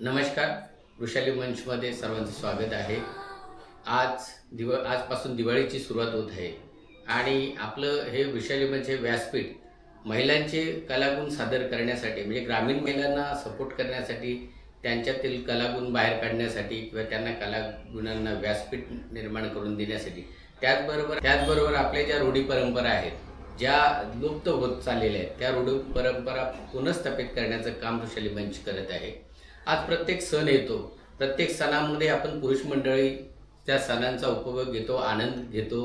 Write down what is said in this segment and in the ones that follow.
नमस्कार वृषाली मंचमध्ये सर्वांचं स्वागत आहे. आज दिव आजपासून दिवाळीची सुरुवात होत आहे. आणि आपलं हे वृषाली मंच हे व्यासपीठ महिलांचे कलागुण सादर करण्यासाठी म्हणजे ग्रामीण महिलांना सपोर्ट करण्यासाठी त्यांच्यातील कलागुण बाहेर काढण्यासाठी किंवा त्यांना कलागुणांना व्यासपीठ निर्माण करून देण्यासाठी. त्याचबरोबर त्याचबरोबर आपल्या ज्या रूढी परंपरा आहेत ज्या लुप्त होत चाललेल्या आहेत त्या रूढी परंपरा पुनर्स्थापित करण्याचं काम वृषाली मंच करत आहे. आज प्रत्येक सण येतो. प्रत्येक सणामध्ये आपण पुरुष मंडळी त्या सणांचा उपभोग घेतो आनंद घेतो.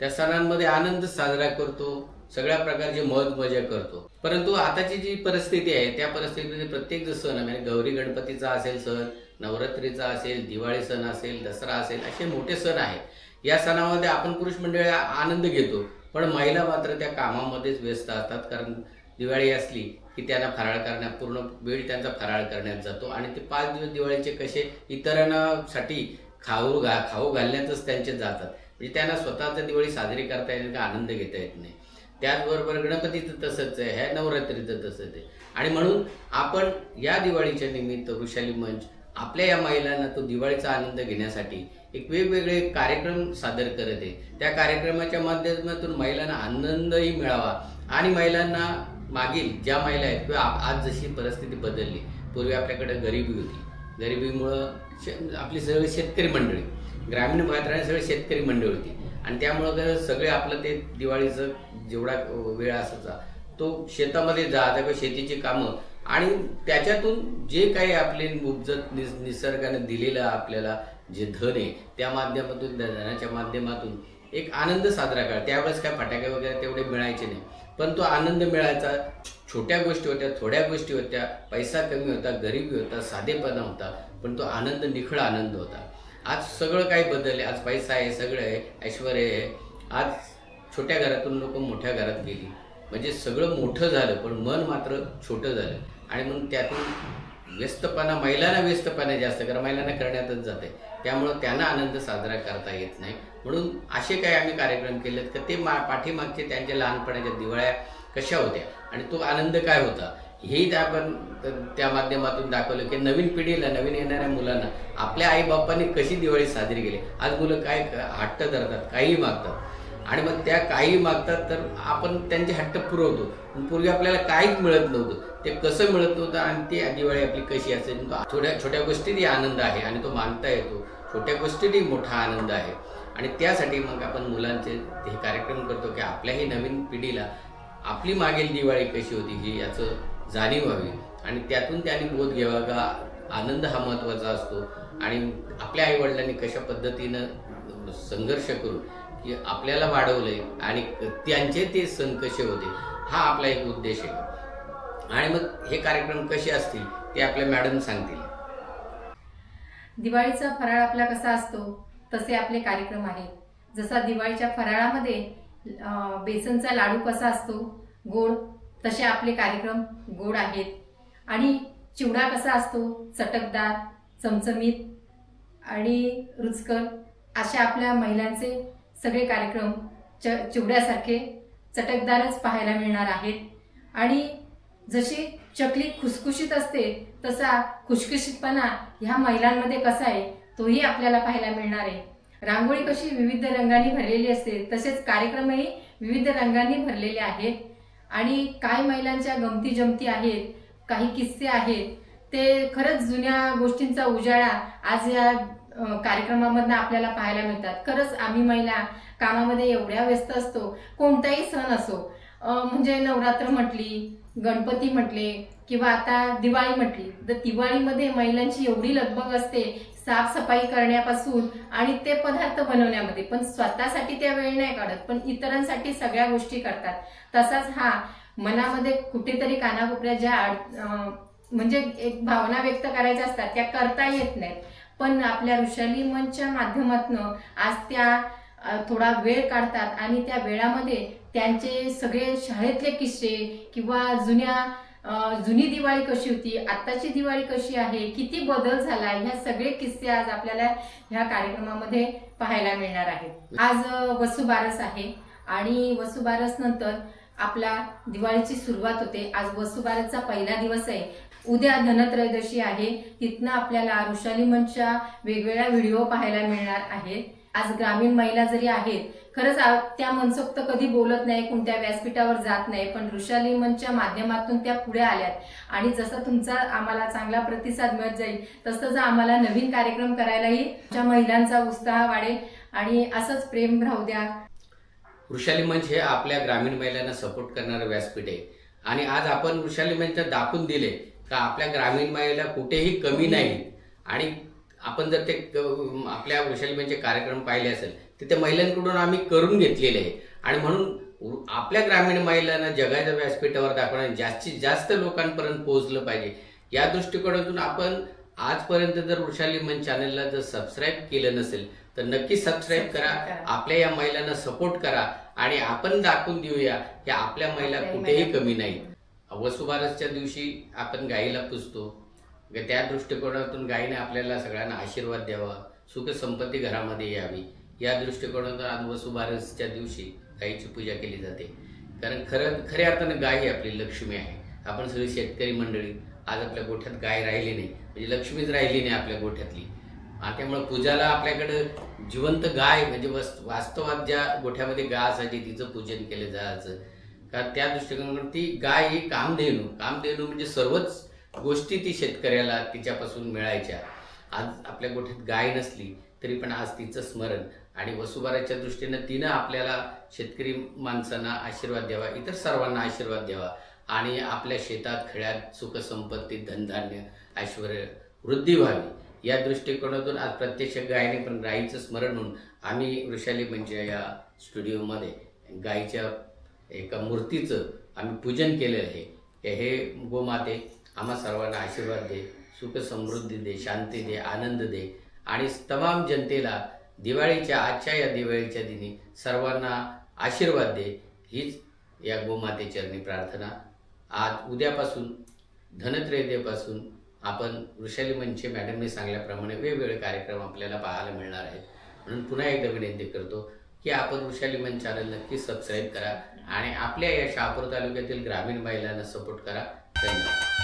त्या सणांमध्ये आनंद साजरा करतो. सगळ्या प्रकारची मौज मजा करतो. परंतु आताची जी परिस्थिती आहे त्या परिस्थितीमध्ये प्रत्येक जो सण म्हणजे गौरी गणपतीचा असेल सण नवरात्रीचा असेल दिवाळी सण असेल दसरा असेल असे मोठे सण आहेत या सणामध्ये आपण पुरुष मंडळी आनंद घेतो. पण महिला मात्र त्या कामामध्येच व्यस्त असतात. कारण दिवाळी असली की त्यांना फराळ करण्यात पूर्ण वेळ त्यांचा फराळ करण्यात जातो. आणि ते पाच दिवस दिवाळीचे कसे इतरांसाठी खाऊ घा खाऊ घालण्यातच त्यांचे जातात. म्हणजे त्यांना स्वतःचा दिवाळी साजरी करता येत नाही आनंद घेता येत नाही. त्याचबरोबर गणपतीचं तसंच आहे ह्या नवरात्रीचं तसंच आहे. आणि म्हणून आपण या दिवाळीच्या निमित्त वृषाली मंच आपल्या या महिलांना तो दिवाळीचा आनंद घेण्यासाठी एक वेगवेगळे कार्यक्रम सादर करत आहे. त्या कार्यक्रमाच्या माध्यमातून महिलांना आनंदही मिळावा आणि महिलांना मागील ज्या महिला आहेत किंवा आज जशी परिस्थिती बदलली पूर्वी आपल्याकडे गरिबी होती. गरिबीमुळं शे आपली सगळी शेतकरी मंडळी ग्रामीण भागात राहणारी सगळी शेतकरी मंडळी होती. आणि त्यामुळं सगळे आपलं ते दिवाळीचं जेवढा वेळ असायचा तो शेतामध्ये जा किंवा शेतीची कामं आणि त्याच्यातून जे काही आपले उपजत निस निसर्गाने दिलेलं आपल्याला जे धन आहे त्या माध्यमातून धनाच्या माध्यमातून एक आनंद साजरा करा. त्यावेळेस काय फटाके वगैरे तेवढे मिळायचे नाही. पण तो आनंद मिळायचा. छोट्या गोष्टी होत्या थोड्या गोष्टी होत्या. पैसा कमी होता गरिबी होता साधेपणा होता पण तो आनंद निखळ आनंद होता. आज सगळं काही बदलले. आज पैसा आहे सगळं आहे ऐश्वर आहे. आज छोट्या घरातून लोक मोठ्या घरात गेली. म्हणजे सगळं मोठं झालं पण मन मात्र छोटं झालं. आणि म्हणून त्यातून व्यस्तपणा महिलांना व्यस्तपणा जास्त कारण महिलांना करण्यातच जाते. त्यामुळं त्यांना आनंद साजरा करता येत नाही. म्हणून असे काही आम्ही कार्यक्रम केलेत का ते मा पाठीमागचे त्यांच्या लहानपणाच्या दिवाळ्या कशा होत्या आणि तो आनंद काय होता? हेही त्या आपण त्या माध्यमातून दाखवलं की नवीन पिढीला नवीन येणाऱ्या मुलांना आपल्या आईबापांनी कशी दिवाळी साजरी केली? आज मुलं काय हट्ट धरतात काहीही मागतात. आणि मग त्या काही मागतात तर आपण त्यांचे हट्ट पुरवतो. पण पूर्वी आपल्याला काहीच मिळत नव्हतं. ते कसं मिळत नव्हतं आणि ती दिवाळी आपली कशी असेल? थोड्या छोट्या गोष्टीतही आनंद आहे आणि तो मानता येतो. छोट्या गोष्टीतही मोठा आनंद आहे. आणि त्यासाठी मग आपण मुलांचे हे कार्यक्रम करतो की आपल्याही नवीन पिढीला आपली मागील दिवाळी कशी होती ही याचं जाणीव व्हावी आणि त्यातून त्यांनी बोध घ्यावा का? आनंद हा महत्त्वाचा असतो. आणि आपल्या आईवडिलांनी कशा पद्धतीनं संघर्ष करून आपल्याला वाढवलंय आणि त्यांचे ते सण कसे होते. हा आपला एक उद्देश आहे. आणि मग हे कार्यक्रम कसे असतील ते आपल्या मॅडम सांगतील. दिवाळीचा फराळ आपला कसा असतो? तसे आपले कार्यक्रम आहेत. जसा दिवाळीच्या फराळामध्ये बेसनचा लाडू कसा असतो? गोड तसे आपले कार्यक्रम गोड आहेत. आणि चिवडा कसा असतो? चटकदार चमचमीत आणि रुचकर अशा आपल्या महिलांचे सगळे कार्यक्रम च चिवड्यासारखे चटकदारच पाहायला मिळणार आहेत. आणि जशी चकली खुसखुशीत असते तसा खुशखुशीतपणा ह्या महिलांमध्ये कसा आहे तोही आपल्याला पाहायला मिळणार आहे. रांगोळी कशी विविध रंगांनी भरलेली असते तसेच कार्यक्रमही विविध रंगांनी भरलेले आहेत. आणि काय महिलांच्या गमती जमती आहेत काही किस्से आहेत ते खरंच जुन्या गोष्टींचा उजाळा आज या कार्यक्रमामधनं आपल्याला पाहायला मिळतात. खरंच आम्ही महिला कामामध्ये एवढ्या व्यस्त असतो कोणताही सण असो म्हणजे नवरात्र म्हटली गणपती म्हटले किंवा आता दिवाळी म्हटली तर दिवाळीमध्ये महिलांची एवढी लगबग असते साफसफाई करण्यापासून आणि ते पदार्थ बनवण्यामध्ये. पण स्वतःसाठी त्या वेळ नाही काढत पण इतरांसाठी सगळ्या गोष्टी करतात. तसाच हा मनामध्ये कुठेतरी कानाकोपऱ्या ज्या अं, म्हणजे एक भावना व्यक्त करायच्या असतात त्या करता येत नाहीत. पण आपल्या ऋषाली मंचच्या माध्यमातून आज त्या थोडा वेळ काढतात आणि त्या वेळामध्ये त्यांचे सगळे शाळेतले किस्से किंवा जुन्या जुनी दिवाळी कशी होती आत्ताची दिवाळी कशी आहे किती बदल झाला ह्या सगळे किस्से आज आपल्याला ह्या कार्यक्रमामध्ये पाहायला मिळणार आहेत. आज वसुबारस आहे आणि वसुबारस नंतर आपला दिवाळीची सुरुवात होते. आज वसुबारसचा पहिला दिवस आहे. उद्या धनत्रयोदशी आहे. तिथनं आपल्याला ऋषाली मंचच्या वेगवेगळ्या व्हिडिओ पाहायला मिळणार आहेत. आज ग्रामीण महिला जरी आहेत खरंच त्या मनसोक्त कधी बोलत नाही कोणत्या व्यासपीठावर जात नाही पण ऋषाली मंचच्या माध्यमातून त्या पुढे आल्यात. आणि जसं तुमचा आम्हाला चांगला प्रतिसाद मिळत जाईल तसं जर आम्हाला नवीन कार्यक्रम करायलाही त्या महिलांचा उत्साह वाढेल. आणि असंच प्रेम राहू द्या. वृषाली मंच हे आपल्या ग्रामीण महिलांना सपोर्ट करणारं व्यासपीठ आहे. आणि आज आपण वृषाली मंच दाखवून दिले का आपल्या ग्रामीण महिला कुठेही कमी नाही. आणि आपण जर ते क- आपल्या वृषाली मंचचे कार्यक्रम पाहिले असेल तर ते महिलांकडून आम्ही करून घेतलेले आहे. आणि म्हणून आपल्या ग्रामीण महिलांना जगाच्या व्यासपीठावर दाखवणं जास्तीत जास्त लोकांपर्यंत पोहोचलं पाहिजे. या दृष्टिकोनातून आपण आजपर्यंत जर वृषाली मंच चॅनलला जर सबस्क्राईब केलं नसेल तर नक्की सबस्क्राईब करा. आपल्या या महिलांना सपोर्ट करा. आणि आपण दाखवून देऊया की आपल्या महिला कुठेही कमी नाही वसुबारसच्या दिवशी आपण गाईला पुजतो. त्या दृष्टिकोनातून गायीने आपल्याला सगळ्यांना आशीर्वाद द्यावा. सुख संपत्ती घरामध्ये यावी. या दृष्टिकोनातून आज वसुबारसच्या दिवशी गायीची पूजा केली जाते. कारण खरं खऱ्या अर्थानं गाय ही आपली लक्ष्मी आहे. आपण सगळी शेतकरी मंडळी. आज आपल्या गोठ्यात गाय राहिली नाही. म्हणजे लक्ष्मीच राहिली नाही आपल्या गोठ्यातली. त्यामुळे पूजाला आपल्याकडं जिवंत गाय म्हणजे वास्तवात ज्या गोठ्यामध्ये गाय असायची तिचं पूजन केलं जायचं. का त्या दृष्टिकोनातून ती गाय ही कामधेनू. कामधेनू म्हणजे सर्वच गोष्टी ती शेतकऱ्याला तिच्यापासून मिळायच्या. आज आपल्या गोठ्यात गाय नसली तरी पण आज तिचं स्मरण. आणि वसुबाराच्या दृष्टीनं तिनं आपल्याला शेतकरी माणसांना आशीर्वाद द्यावा इतर सर्वांना आशीर्वाद द्यावा. आणि आपल्या शेतात खेड्यात सुखसंपत्ती धनधान्य ऐश्वर वृद्धी व्हावी. या दृष्टिकोनातून आज प्रत्यक्ष गायने पण गायीचं स्मरण म्हणून आम्ही वृषाली म्हणजे या स्टुडिओमध्ये गायीच्या एका मूर्तीचं आम्ही पूजन केलेलं आहे. हे गोमाते आम्हा सर्वांना आशीर्वाद दे सुख समृद्धी दे शांती दे आनंद दे. आणि तमाम जनतेला दिवाळीच्या आजच्या या दिवाळीच्या दिनी सर्वांना आशीर्वाद दे. हीच या गोमाते प्रार्थना. आज उद्यापासून धनत्रयोदयपासून आपण वृषाली मंचे मॅडमने सांगल्याप्रमाणे वेगवेगळे कार्यक्रम आपल्याला पाहायला मिळणार आहेत. म्हणून पुन्हा एकदा विनंती करतो की आपण वृषाली मंच चॅनल नक्की सबस्क्राईब करा आणि आपल्या या शहापूर तालुक्यातील ग्रामीण महिलांना सपोर्ट करा. धन्यवाद.